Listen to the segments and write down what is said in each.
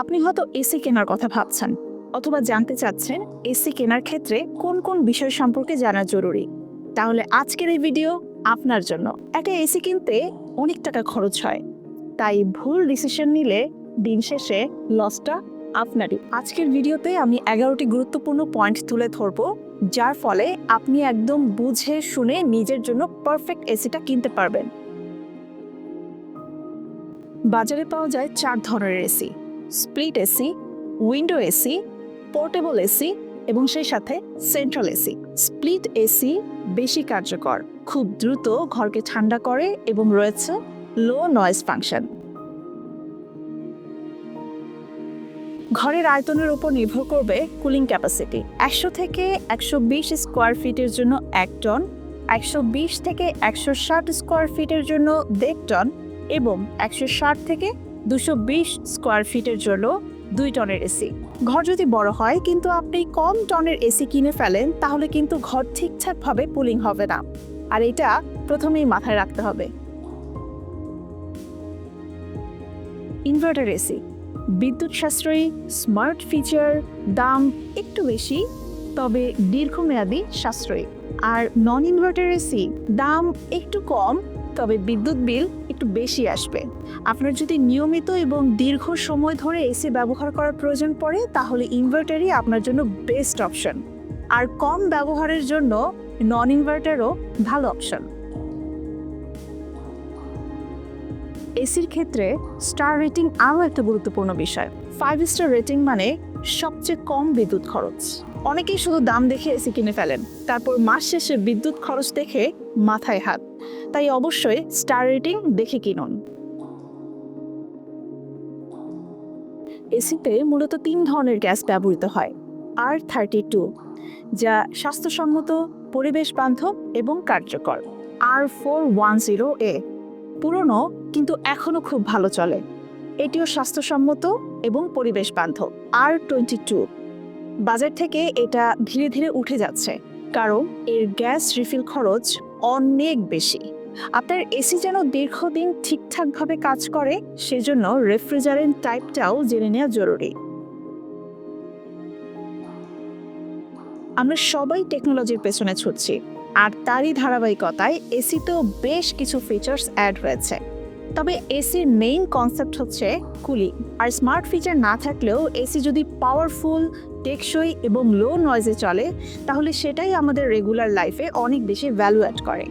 আপনি হয়তো এসি কেনার কথা ভাবছেন, অথবা জানতে চাচ্ছেন এসি কেনার ক্ষেত্রে কোন কোন বিষয় সম্পর্কে জানা জরুরি। তাহলে আজকের এই ভিডিও আপনার জন্য। একটা এসি কিনতে অনেক টাকা খরচ হয়, তাই ভুল ডিসিশন নিলে দিন শেষে লসটা আপনারই। আজকের ভিডিওতে আমি এগারোটি গুরুত্বপূর্ণ পয়েন্ট তুলে ধরবো, যার ফলে আপনি একদম বুঝে শুনে নিজের জন্য পারফেক্ট এসিটা কিনতে পারবেন। বাজারে পাওয়া যায় চার ধরনের AC. Split AC window AC portable AC এবং সেই সাথে সেন্ট্রাল এসি স্প্লিট এসি বেশি কার্যকর, খুব দ্রুত ঘরকে ঠান্ডা করে এবং রয়েছে লো নয়েজ ফাংশন ঘরের আয়তনের উপর নির্ভর করবে কুলিং ক্যাপাসিটি একশো থেকে একশো বিশ স্কোয়ার ফিটের জন্য এক টন একশো বিশ থেকে একশো ষাট স্কোয়ার ফিটের জন্য দেড় টন এবং একশো ষাট থেকে দুশো বিশ স্কোয়ার ফিটের জন্য দুই টনের এসি ঘর যদি বড় হয়, কিন্তু আপনি কম টনের এসি কিনে ফেলেন, তাহলে কিন্তু ঘর ঠিকঠাকভাবে পুলিং হবে না। আর এটা প্রথমেই মাথায় রাখতে হবে। ইনভার্টার এসি বিদ্যুৎ সাশ্রয়ী, স্মার্ট ফিচার, দাম একটু বেশি, তবে দীর্ঘমেয়াদী সাশ্রয়ী। আর নন ইনভার্টার এসি দাম একটু কম, তবে বিদ্যুৎ বিল একটু বেশি আসবে। আপনার যদি নিয়মিত এবং দীর্ঘ সময় ধরে এসি ব্যবহার করার প্রয়োজন পড়ে, তাহলে ইনভার্টারই আপনার জন্য বেস্ট অপশন। আর কম ব্যবহারের জন্য নন ইনভার্টারও ভালো অপশন। এসির ক্ষেত্রে স্টার রেটিং আরও একটা গুরুত্বপূর্ণ বিষয়। ফাইভ স্টার রেটিং মানে সবচেয়ে কম বিদ্যুৎ খরচ। অনেকেই শুধু দাম দেখে এসি কিনে ফেলেন। তারপর মাস শেষে বিদ্যুৎ খরচ দেখে মাথায় হাত। তাই অবশ্যই স্টার রেটিং দেখে কিনুন। এসিতে মূলত তিন ধরনের গ্যাস ব্যবহৃত হয় আর থার্টি টু যা স্বাস্থ্যসম্মত পরিবেশ বান্ধব এবং কার্যকর। আর ফোর ওয়ান জিরো এ পুরনো কিন্তু এখনও খুব ভালো চলে। এটিও স্বাস্থ্যসম্মত এবং পরিবেশ বান্ধব আর টোয়েন্টি টু বাজার থেকে এটা ধীরে ধীরে উঠে যাচ্ছে, কারণ এর গ্যাস রিফিল খরচ অনেক বেশি। আপনার এসি যেন দীর্ঘদিন ঠিকঠাকভাবে কাজ করে, সেজন্য রেফ্রিজারেন্ট টাইপটাও জেনে নেওয়া জরুরি। আমরা সবাই টেকনোলজির পেছনে ছুটছি, আর তারই ধারাবাহিকতায় এসিতেও বেশ কিছু ফিচার্স অ্যাড হয়েছে। তবে এসির মেইন কনসেপ্ট হচ্ছে কুলিং আর স্মার্ট ফিচার না থাকলেও এসি যদি পাওয়ারফুল টেকসই এবং লো নয়েজে চলে, তাহলে সেটাই আমাদের রেগুলার লাইফে অনেক বেশি ভ্যালু অ্যাড করে।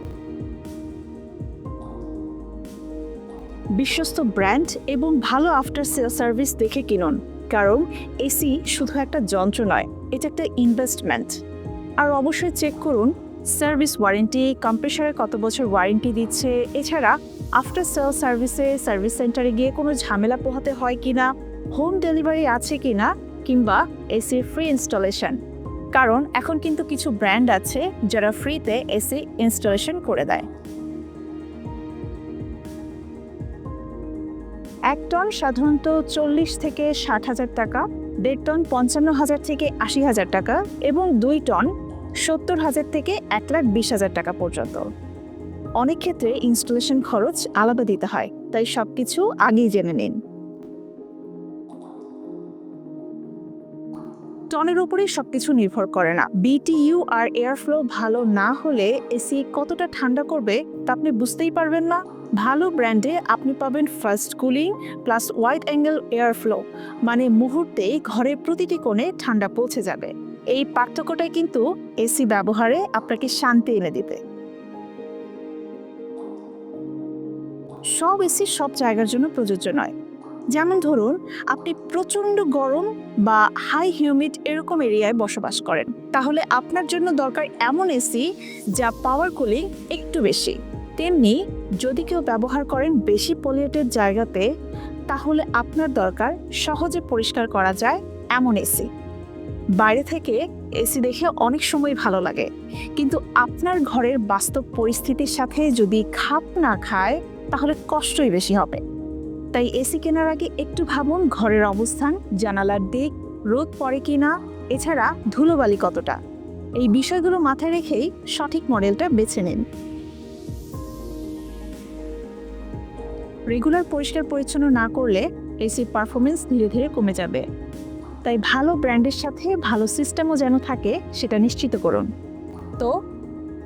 বিশ্বস্ত ব্র্যান্ড এবং ভালো আফটার সেল সার্ভিস দেখে কিনুন। কারণ এসি শুধু একটা যন্ত্র নয়, এটা একটা ইনভেস্টমেন্ট আর অবশ্যই চেক করুন সার্ভিস ওয়ারেন্টি কম্প্রেসারে কত বছর ওয়ারেন্টি দিচ্ছে, এছাড়া আফটার সেল সার্ভিসে, সার্ভিস সেন্টারে গিয়ে কোনো ঝামেলা পোহাতে হয় কি না হোম ডেলিভারি আছে কিনা, কিংবা এসির ফ্রি ইনস্টলেশন। কারণ এখন কিন্তু কিছু ব্র্যান্ড আছে যারা ফ্রিতে এসি ইনস্টলেশন করে দেয়। এক টন সাধারণত চল্লিশ থেকে ষাট হাজার টাকা, দেড় টন পঞ্চান্ন হাজার থেকে আশি হাজার টাকা, এবং দুই টন সত্তর হাজার থেকে এক লাখ বিশ হাজার টাকা পর্যন্ত। অনেক ক্ষেত্রে ইনস্টলেশন খরচ আলাদা দিতে হয়, তাই সব কিছু আগেই জেনে নিন। টনের উপরেই সবকিছু নির্ভর করে না। বিটিইউ আর এয়ার ফ্লো ভালো না হলে এসি কতটা ঠান্ডা করবে তা আপনি বুঝতেই পারবেন না। ভালো ব্র্যান্ডে আপনি পাবেন fast cooling plus wide angle air flow মানে মুহূর্তেই ঘরের প্রতিটি কোণে ঠান্ডা পৌঁছে যাবে। এই পার্থক্যটাই কিন্তু এসি ব্যবহারে আপনাকে শান্তি এনে দিবে। সব এসি সব জায়গার জন্য প্রযোজ্য নয়। যেমন ধরুন, আপনি প্রচণ্ড গরম বা হাই হিউমিড এরকম এরিয়ায় বসবাস করেন। তাহলে আপনার জন্য দরকার এমন এসি যা পাওয়ার কুলিং একটু বেশি। তেমনি যদি কেউ ব্যবহার করেন বেশি পলিউটেড জায়গাতে, তাহলে আপনার দরকার সহজে পরিষ্কার করা যায় এমন এসি। বাইরে থেকে এসি দেখে অনেক সময় ভালো লাগে। কিন্তু আপনার ঘরের বাস্তব পরিস্থিতির সাথে যদি খাপ না খায়, তাহলে কষ্টই বেশি হবে। তাই এসি কেনার আগে একটু ভাবুন ঘরের অবস্থান, জানালার দিক, রোদ পড়ে কি না এছাড়া ধুলোবালি কতটা। এই বিষয়গুলো মাথায় রেখেই সঠিক মডেলটা বেছে নিন। রেগুলার পরিষ্কার পরিচ্ছন্ন না করলে এসির পারফরমেন্স ধীরে ধীরে কমে যাবে। তাই ভালো ব্র্যান্ডের সাথে ভালো সিস্টেমও যেন থাকে, সেটা নিশ্চিত করুন। তো,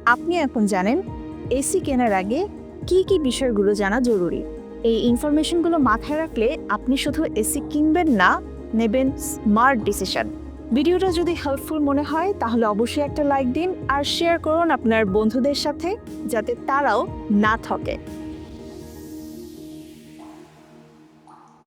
আপনি এখন জানেন এসি কেনার আগে কি কি বিষয়গুলো জানা জরুরি? এই ইনফরমেশনগুলো মাথায় রাখলে আপনি শুধু এসি কিনবেন না, নেবেন স্মার্ট ডিসিশন। ভিডিওটা যদি হেল্পফুল মনে হয়, তাহলে অবশ্যই একটা লাইক দিন আর শেয়ার করুন আপনার বন্ধুদের সাথে, যাতে তারাও না ঠকে।